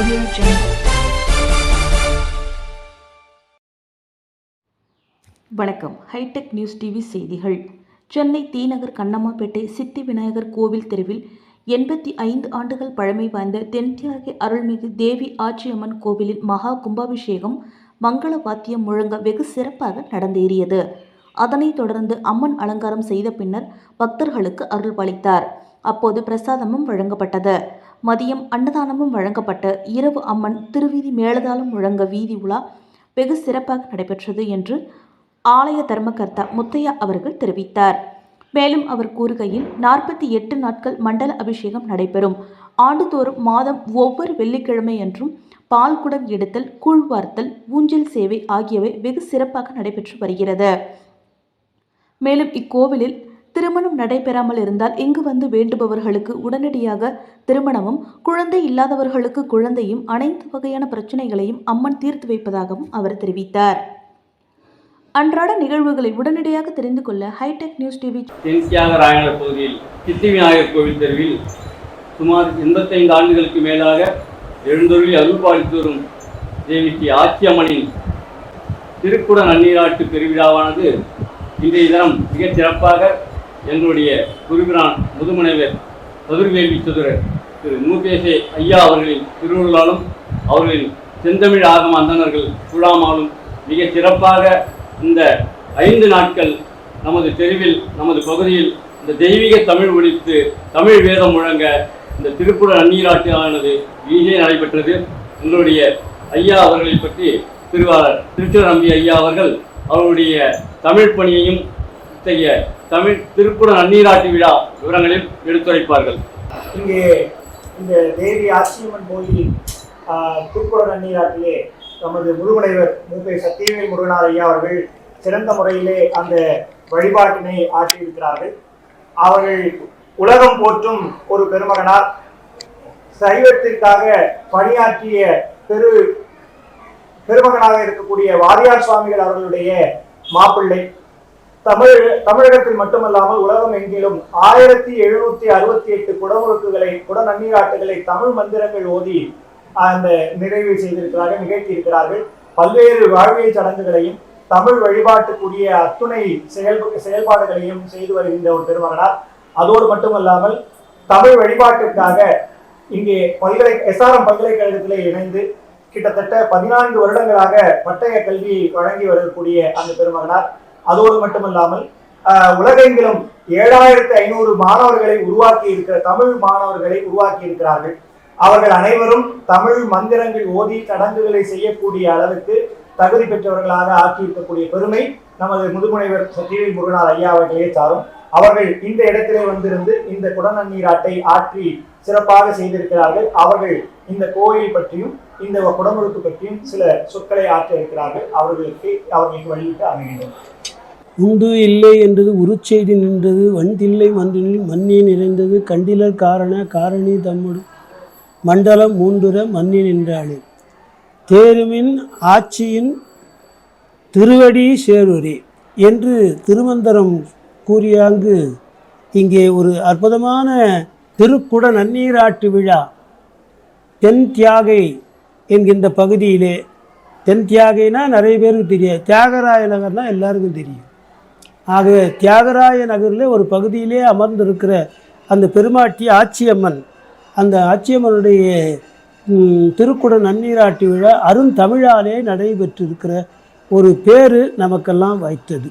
Audio Jungle. வணக்கம் hi tech news TV செய்திகள். சென்னை தீநகர் கண்ணம்மாப்பேட்டை சித்தி விநாயகர் கோவில் தெருவில் எண்பத்தி ஐந்து ஆண்டுகள் பழமை வாய்ந்த தென்தியாகி அருள்மிகு தேவி ஆச்சியம்மன் கோவிலின் மகா கும்பாபிஷேகம் மங்கள வாத்தியம் முழங்க வெகு சிறப்பாக நடந்தேறியது. அதனைத் தொடர்ந்து அம்மன் அலங்காரம் செய்த பின்னர் பக்தர்களுக்கு அருள்பாலித்தார் அப்போது பிரசாதமும் வழங்கப்பட்டது. மதியம் அன்னதானமும் வழங்கப்பட்டு இரவு அம்மன் திருவீதி மேளதாளம் முழங்க வீதி உலா வெகு சிறப்பாக நடைபெற்றது என்று ஆலய தர்மகர்த்தா முத்தையா அவர்கள் தெரிவித்தார். மேலும் அவர் கூறுகையில் நாற்பத்தி எட்டு நாட்கள் மண்டல அபிஷேகம் நடைபெறும். ஆண்டுதோறும் மாதம் ஒவ்வொரு வெள்ளிக்கிழமை என்றும் பால்குடம் எடுத்தல் கூழ்வார்த்தல் ஊஞ்சல் சேவை ஆகியவை வெகு சிறப்பாக நடைபெற்று வருகிறது. மேலும் இக்கோவிலில் திருமணம் நடைபெறாமல் இருந்தால் இங்கு வந்து வேண்டுபவர்களுக்கு உடனடியாக திருமணமும் குழந்தை இல்லாதவர்களுக்கு குழந்தையும் அனைத்து வகையான பிரச்சனைகளையும் அம்மன் தீர்த்து வைப்பதாகவும் அவர் தெரிவித்தார். அன்றாட நிகழ்வுகளை உடனடியாக தெரிந்து கொள்ள ஹைடெக் நியூஸ் டிவி தென் தியாகராயனர் பகுதியில் சித்தி விநாயகர் கோவில் தெருவில் சுமார் எண்பத்தைந்து ஆண்டுகளுக்கு மேலாக எழுந்தொருளி அருள்பாலித்து வரும் தேவிக்கு ஸ்ரீ ஆச்சியம்மனின் திருக்குட நன்னீராட்டு பெருவிழாவானது இன்றைய தினம் மிகச் சிறப்பாக எங்களுடைய குருபிரான் முதுமனைவர் பதிர்வேல்வி சதுரர் திரு மூபேசே ஐயா அவர்களின் திருவுருளாலும் அவர்களின் செந்தமிழ் ஆகம அந்தணர்கள் குழாமாலும் மிக சிறப்பாக இந்த ஐந்து நாட்கள் நமது தெருவில் நமது பகுதியில் இந்த தெய்வீக தமிழ் ஒழித்து தமிழ் வேதம் முழங்க இந்த திருப்புற அந்நீராட்சியானது ஆனது நடைபெற்றது. எங்களுடைய ஐயா அவர்களை பற்றி திருவாளர் திருச்சிரம்பி ஐயா அவர்கள் அவருடைய தமிழ் பணியையும் இத்தகைய தமிழ் திருப்புற நன்னீராட்டு விழா விவரங்களில் எடுத்துரைப்பார்கள். இங்கே இந்த தேவி ஆசிரியம்மன் கோயில் திருக்குட நன்னீராட்டிலே நமது முதுமுனைவர் மூப்பை சத்தியவேல் முருகனார் ஐயா அவர்கள் சிறந்த முறையிலே அந்த வழிபாட்டினை ஆற்றியிருக்கிறார்கள். அவர்கள் உலகம் போற்றும் ஒரு பெருமகனார். சைவத்திற்காக பணியாற்றிய பெரு பெருமகனாக இருக்கக்கூடிய வாரியார் சுவாமிகள் அவர்களுடைய மாப்பிள்ளை. தமிழ் தமிழகத்தில் மட்டுமல்லாமல் உலகம் எங்கிலும் ஆயிரத்தி எழுநூத்தி அறுபத்தி எட்டு குடமுழுக்குகளை குட நன்னீராட்டுகளை தமிழ் மந்திரங்கள் ஓதி அந்த நிறைவு செய்திருக்கிறார்கள் நிகழ்த்தி இருக்கிறார்கள் பல்வேறு வாழ்வியல் சடங்குகளையும் தமிழ் வழிபாட்டுக்குரிய அத்துணை செயல் செயல்பாடுகளையும் செய்து வருகின்ற ஒரு பெருமகனார். அதோடு மட்டுமல்லாமல் தமிழ் வழிபாட்டிற்காக இங்கே பல்கலை எஸ்ஆர்எம் பல்கலைக்கழகத்திலே இணைந்து கிட்டத்தட்ட பதினான்கு வருடங்களாக பட்டய கல்வி வழங்கி வரக்கூடிய அந்த பெருமகனார். அதோடு மட்டுமல்லாமல் உலகெங்கிலும் ஏழாயிரத்தி ஐநூறு மாணவர்களை உருவாக்கி இருக்கிற தமிழ் மாணவர்களை உருவாக்கி இருக்கிறார்கள். அவர்கள் அனைவரும் தமிழ் மந்திரங்கள் ஓதி சடங்குகளை செய்யக்கூடிய அளவுக்கு தகுதி பெற்றவர்களாக ஆக்கியிருக்கக்கூடிய பெருமை நமது முதுமுனைவர் சத்தியவேல் முருகனார் ஐயா அவர்களே சாரும். அவர்கள் இந்த இடத்திலே வந்திருந்து இந்த குடநன்னீராட்டை ஆற்றி சிறப்பாக செய்திருக்கிறார்கள். அவர்கள் இந்த கோயில் பற்றியும் இந்த குடமுழுக்கு பற்றியும் சில சொற்களை ஆற்ற இருக்கிறார்கள். அவர்களுக்கு அவர்களுக்கு வழிவிட்டு அமைகின்றனர் உண்டு இல்லை என்றது உருச்செய்தி நின்றது வந்தில்லை மன்றினில் மன்னி நிறைந்தது கண்டிலர் காரண காரணி தம்முடு மண்டலம் மூண்டுர மண்ணி நின்றாளே. தேருமின் ஆட்சியின் திருவடி சேருரி என்று திருமந்தரம் கூறியாங்கு இங்கே ஒரு அற்புதமான திருக்குட நன்னீராட்டு விழா தென் தியாகை என்கின்ற பகுதியிலே தென் தியாகைனா நிறைய பேருக்கு தெரியாது. தியாகராய நகர்னா எல்லாருக்கும் தெரியும். ஆகவே தியாகராய நகரில் ஒரு பகுதியிலே அமர்ந்திருக்கிற அந்த பெருமாட்டி ஆச்சியம்மன் அந்த ஆச்சியம்மனுடைய திருக்குட நன்னீராட்டு விழா அருந்தமிழாலே நடைபெற்றிருக்கிற ஒரு பேர் நமக்கெல்லாம் வைத்தது.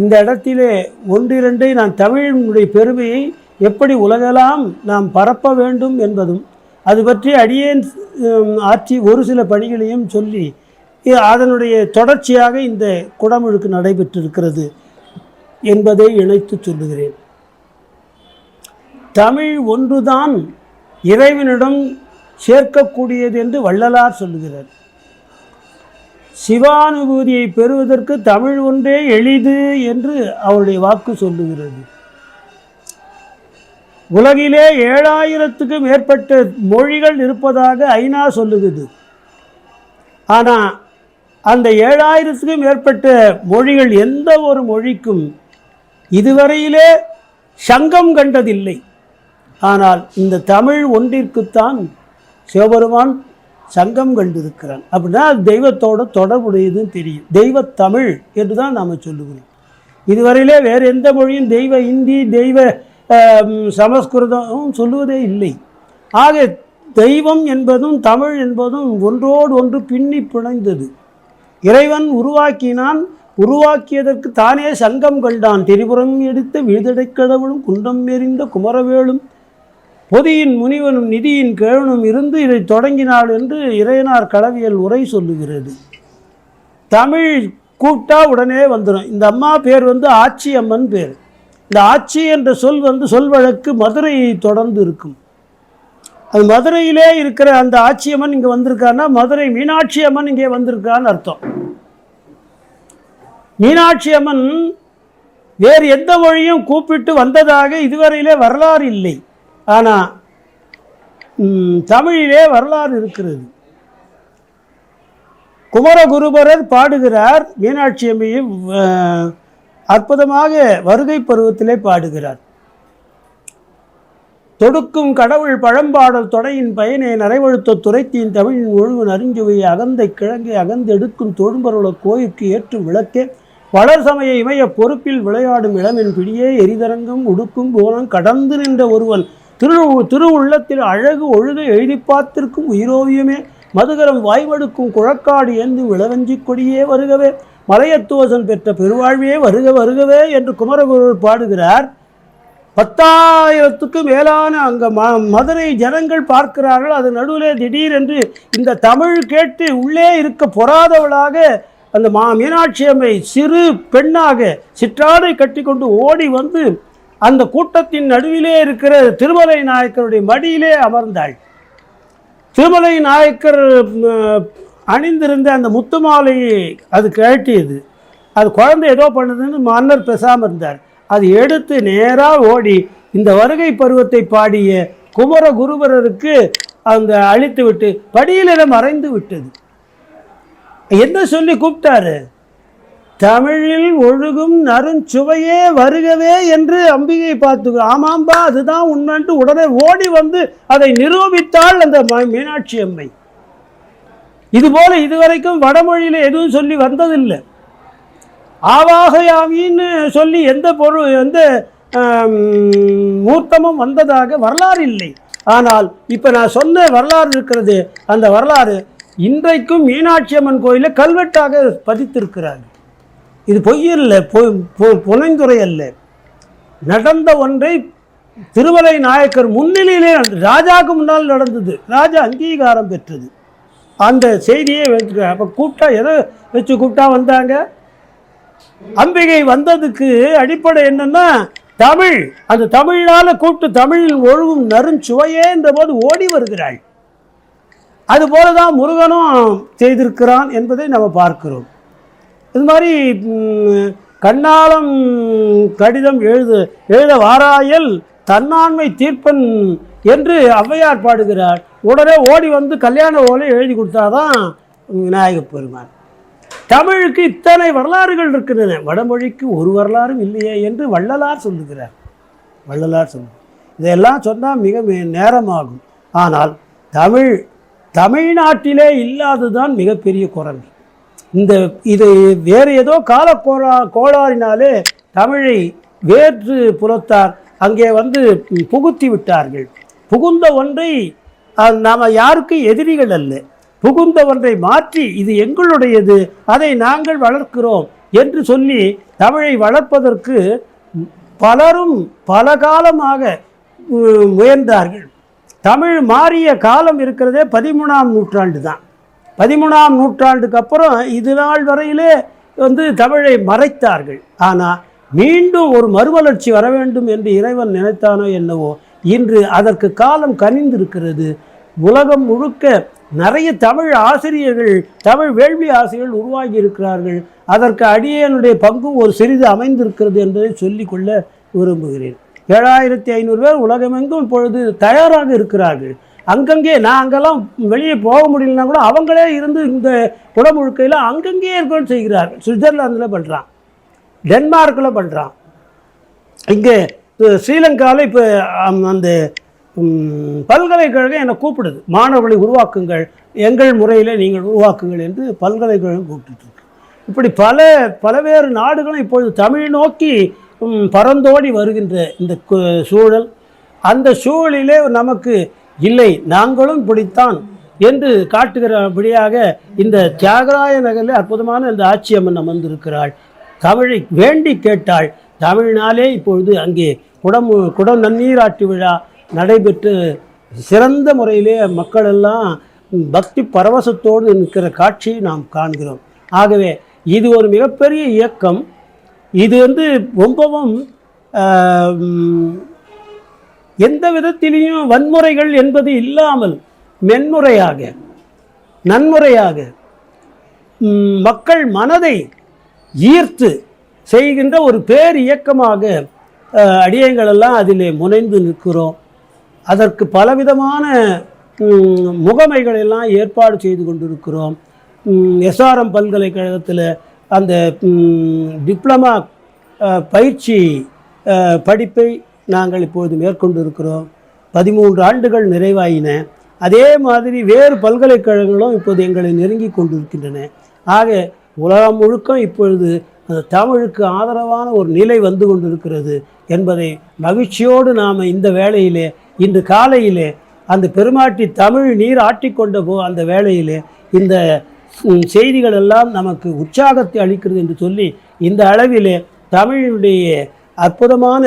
இந்த இடத்திலே ஒன்றிரண்டை நான் தமிழினுடைய பெருமையை எப்படி உலகெல்லாம் நாம் பரப்ப வேண்டும் என்பதும் அது பற்றி அடியேன் ஆற்றி ஒரு சில பணிகளையும் சொல்லி அதனுடைய தொடர்ச்சியாக இந்த குடமுழுக்கு நடைபெற்றிருக்கிறது என்பதை இணைத்து சொல்லுகிறேன். தமிழ் ஒன்றுதான் இறைவனிடம் சேர்க்கக்கூடியது என்று வள்ளலார் சொல்லுகிறார். சிவானுபூதியை பெறுவதற்கு தமிழ் ஒன்றே எளிது என்று அவருடைய வாக்கு சொல்லுகிறது. உலகிலே ஏழாயிரத்துக்கு மேற்பட்ட மொழிகள் இருப்பதாக ஐநா சொல்லுகிறது. ஆனால் அந்த ஏழாயிரத்துக்கும் மேற்பட்ட மொழிகள் எந்த ஒரு மொழிக்கும் இதுவரையிலே சங்கம் கண்டதில்லை. ஆனால் இந்த தமிழ் ஒன்றிற்குத்தான் சிவபெருமான் சங்கம் கண்டிருக்கிறான். அப்படின்னா அது தெய்வத்தோட தொடர்புடையதுன்னு தெரியும். தெய்வ தமிழ் என்று தான் நாம் சொல்லுகிறோம். இதுவரையிலே வேறு எந்த மொழியும் தெய்வ இந்தி தெய்வ சமஸ்கிருதமும் சமஸ்கிருதம் சொல்லுவதே இல்லை. ஆக தெய்வம் என்பதும் தமிழ் என்பதும் ஒன்றோடு ஒன்று பின்னி பிணைந்தது. இறைவன் உருவாக்கினான் உருவாக்கியதற்கு தானே சங்கம் கண்டான் திரிபுரம் எடுத்த வீதடைக் கடவுளும் குண்டம் எறிந்த குமரவேலும் பொதியின் முனிவனும் நிதியின் கேழனும் இருந்து இதை தொடங்கினாள் என்று இறையனார் களவியல் உரை சொல்லுகிறது. தமிழ் கூப்பிட்டா உடனே வந்துடும் இந்த அம்மா பேர் வந்து ஆச்சி அம்மன் பேர். இந்த ஆட்சி என்ற சொல் வந்து சொல் வழக்கு மதுரையை தொடர்ந்து இருக்கும். அது மதுரையிலே இருக்கிற அந்த ஆட்சியம்மன் இங்கே வந்திருக்கான்னா மதுரை மீனாட்சி அம்மன் இங்கே வந்திருக்கான்னு அர்த்தம். மீனாட்சி அம்மன் வேறு எந்த மொழியும் கூப்பிட்டு வந்ததாக இதுவரையிலே வரலாறு இல்லை. ஆனால் தமிழிலே வரலாறு இருக்கிறது. குமரகுருபரர் பாடுகிறார் மீனாட்சி அம்மையை அற்புதமாக வருகை பருவத்திலே பாடுகிறார். தொடுக்கும் கடவுள் பழம்பாடல் தொடையின் பயனை நரைவழுத்த துரைத்தின் தமிழின் ஒழுங்கு நறுஞ்சுவை அகந்தை கிழங்கை அகந்தெடுக்கும் தொழும்பருள கோயிற்கு ஏற்று விளக்கே. வளர் சமய இமய பொறுப்பில் விளையாடும் இளமின் பிடியே எரிதரங்கம் உடுக்கும் கோலம் கடந்து நின்ற ஒருவன் திரு திருவுள்ளத்தில் அழகு ஒழுகை எழுதி பார்த்திருக்கும் உயிரோவியமே. மதுகரம் வாய்வடுக்கும் குழக்காடு ஏந்தும் இளவஞ்சி கொடியே வருகவே. மலையத்துவசன் பெற்ற பெருவாழ்வே வருக வருகவே என்று குமரகுருவர் பாடுகிறார். பத்தாயிரத்துக்கு மேலான அங்கே ம மதுரை ஜனங்கள் பார்க்கிறார்கள். அது நடுவிலே திடீரென்று இந்த தமிழ் கேட்டு உள்ளே இருக்க பொறாதவளாக அந்த மா மீனாட்சி அம்மை சிறு பெண்ணாக சிற்றாடை கட்டிக்கொண்டு ஓடி வந்து அந்த கூட்டத்தின் நடுவிலே இருக்கிற திருமலை நாயக்கருடைய மடியிலே அமர்ந்தாள். திருமலை நாயக்கர் அணிந்திருந்த அந்த முத்து மாலையை அது கழட்டியது அது குழந்தை ஏதோ பண்ணுதுன்னு மன்னர் பேசாமல் இருந்தார். அது எடுத்து நேராக ஓடி இந்த வருகை பருவத்தை பாடிய குமர குருபரருக்கு அந்த அழித்து விட்டு படியில மறைந்து விட்டது. என்ன சொல்லி கூப்பிட்டாரு? தமிழில் ஒழுகும் நறுஞ்சுவையே வருகவே என்று அம்பிகை பார்த்து ஆமாம்பா அதுதான் உண்மைன்ட்டு உடனே ஓடி வந்து அதை நிரூபித்தாள் அந்த ம- மீனாட்சி அம்மை. இதுபோல் இதுவரைக்கும் வடமொழியில் எதுவும் சொல்லி வந்ததில்லை. ஆவாகயாமின்னு சொல்லி எந்த பொருள் எந்த மூர்த்தமும் வந்ததாக வரலாறு இல்லை. ஆனால் இப்போ நான் சொன்ன வரலாறு இருக்கிறது அந்த வரலாறு இன்றைக்கும் மீனாட்சி அம்மன் கோயிலில் கல்வெட்டாக பதித்திருக்கிறாங்க இது பொய்யல்ல பொ- பொ- புனைந்துரை அல்ல. நடந்த ஒன்றை திருமலை நாயக்கர் முன்னிலையிலே நடந்தது. ராஜாவுக்கு முன்னால் நடந்தது. ராஜா அங்கீகாரம் பெற்றது. அந்த செய்தியை வச்சுக்க. அப்போ கூப்பிட்டா எதை வச்சு கூப்பிட்டா வந்தாங்க? அம்பிகை வந்ததுக்கு அடிப்படை என்னன்னா தமிழ். அந்த தமிழால் கூப்பிட்டு தமிழில் ஒழுகும் நறுஞ்சுவையே என்ற போது ஓடி வருகிறாள். அதுபோல தான் முருகனும் செய்திருக்கிறான் என்பதை நம்ம பார்க்கிறோம். இது மாதிரி கண்ணாலம் கடிதம் எழுது எழுத வாராயல் தன்னாண்மை தீர்ப்பன் என்று ஔவையார் பாடுகிறார். உடனே ஓடி வந்து கல்யாண ஓலை எழுதி கொடுத்தாதான் விநாயகப் பெருமான். தமிழுக்கு இத்தனை வரலாறுகள் இருக்கின்றன. வடமொழிக்கு ஒரு வரலாறும் இல்லையே என்று வள்ளலார் சொல்லுகிறார். வள்ளலார் சொல்லு இதெல்லாம் சொன்னால் மிக நேரமாகும். ஆனால் தமிழ் தமிழ்நாட்டிலே இல்லாததுதான் மிகப்பெரிய குரல். இந்த இது வேறு ஏதோ கால கோளா கோளாறினாலே தமிழை வேற்று புலத்தார். அங்கே வந்து புகுத்தி விட்டார்கள். புகுந்த ஒன்றை நாம் யாருக்கும் யாருக்கு எதிரிகள் அல்ல. புகுந்த ஒன்றை மாற்றி இது எங்களுடையது அதை நாங்கள் வளர்க்கிறோம் என்று சொல்லி தமிழை வளர்ப்பதற்கு பலரும் பல காலமாக முயன்றார்கள். தமிழ் மாறிய காலம் இருக்கிறதே பதிமூணாம் நூற்றாண்டு தான். பதிமூணாம் நூற்றாண்டுக்கு அப்புறம் இது நாள் வரையிலே வந்து தமிழை மறைத்தார்கள். ஆனால் மீண்டும் ஒரு மறுமலர்ச்சி வர வேண்டும் என்று இறைவன் நினைத்தானோ என்னவோ இன்று அதற்கு காலம் கனிந்திருக்கிறது. உலகம் முழுக்க நிறைய தமிழ் ஆசிரியர்கள் தமிழ் வேள்வி ஆசிரியர்கள் உருவாகி இருக்கிறார்கள். அதற்கு அடியனுடைய பங்கும் ஒரு சிறிது அமைந்திருக்கிறது என்பதை சொல்லிக்கொள்ள விரும்புகிறேன். ஏழாயிரத்தி ஐநூறு பேர் உலகமெங்கும் இப்பொழுது தயாராக இருக்கிறார்கள். அங்கங்கே நான் அங்கெல்லாம் வெளியே போக முடியலன்னா கூட அவங்களே இருந்து இந்த குடமுழுக்கையில் அங்கங்கே இருக்கணும் செய்கிறார்கள். சுவிட்சர்லாந்தில் பண்ணுறான் டென்மார்க்கில் பண்ணுறான் இங்கே ஸ்ரீலங்காவில் இப்போ அந்த பல்கலைக்கழகம் என்னை கூப்பிடுது. மாணவர்களை உருவாக்குங்கள் எங்கள் முறையில் நீங்கள் உருவாக்குங்கள் என்று பல்கலைக்கழகம் கூப்பிட்டுருக்கு இப்படி பல பலவேறு நாடுகளும் இப்பொழுது தமிழ் நோக்கி பரந்தோடி பறந்தோடி வருகின்ற இந்த சூழல். அந்த சூழலிலே நமக்கு இல்லை நாங்களும் இப்படித்தான் என்று காட்டுகிறபடியாக இந்த தியாகராய நகரில் அற்புதமான இந்த ஆட்சியம்மன் அமர்ந்திருக்கிறாள். தமிழை வேண்டி கேட்டாள். தமிழினாலே இப்பொழுது அங்கே குடம் குடம் நன்னீராட்டு விழா நடைபெற்று சிறந்த முறையிலே மக்கள் எல்லாம் பக்தி பரவசத்தோடு நிற்கிற காட்சியை நாம் காண்கிறோம். ஆகவே இது ஒரு மிகப்பெரிய இயக்கம். இது வந்து ரொம்பவும் எந்த விதத்திலையும் வன்முறைகள் என்பது இல்லாமல் மென்முறையாக நன்முறையாக மக்கள் மனதை ஈர்த்து செய்கின்ற ஒரு பேர் இயக்கமாக அடியங்களெல்லாம் அதிலே முனைந்து நிற்கிறோம். அதற்கு பலவிதமான முகமைகளெல்லாம் முகமைகள் எல்லாம் ஏற்பாடு செய்து கொண்டிருக்கிறோம். எஸ்ஆர்எம் பல்கலைக்கழகத்தில் அந்த டிப்ளமா பயிற்சி படிப்பை நாங்கள் இப்பொழுது மேற்கொண்டு இருக்கிறோம் பதிமூன்று ஆண்டுகள் நிறைவாயின. அதே மாதிரி வேறு பல்கலைக்கழகங்களும் இப்போது எங்களை நெருங்கி கொண்டிருக்கின்றன. ஆக உலகம் முழுக்க இப்பொழுது அந்த தமிழுக்கு ஆதரவான ஒரு நிலை வந்து கொண்டிருக்கிறது என்பதை மகிழ்ச்சியோடு நாம் இந்த வேளையிலே இன்று காலையிலே அந்த பெருமாட்டி தமிழ் நீர் ஆட்டிக்கொண்ட போ அந்த வேளையிலே இந்த செய்திகள் எல்லாம் நமக்கு உற்சாகத்தை அளிக்கிறது என்று சொல்லி இந்த அளவிலே தமிழினுடைய அற்புதமான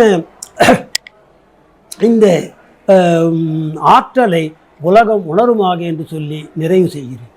இந்த ஆற்றலை உலகம் உணருமாக என்று சொல்லி நிறைவு செய்கிறேன்.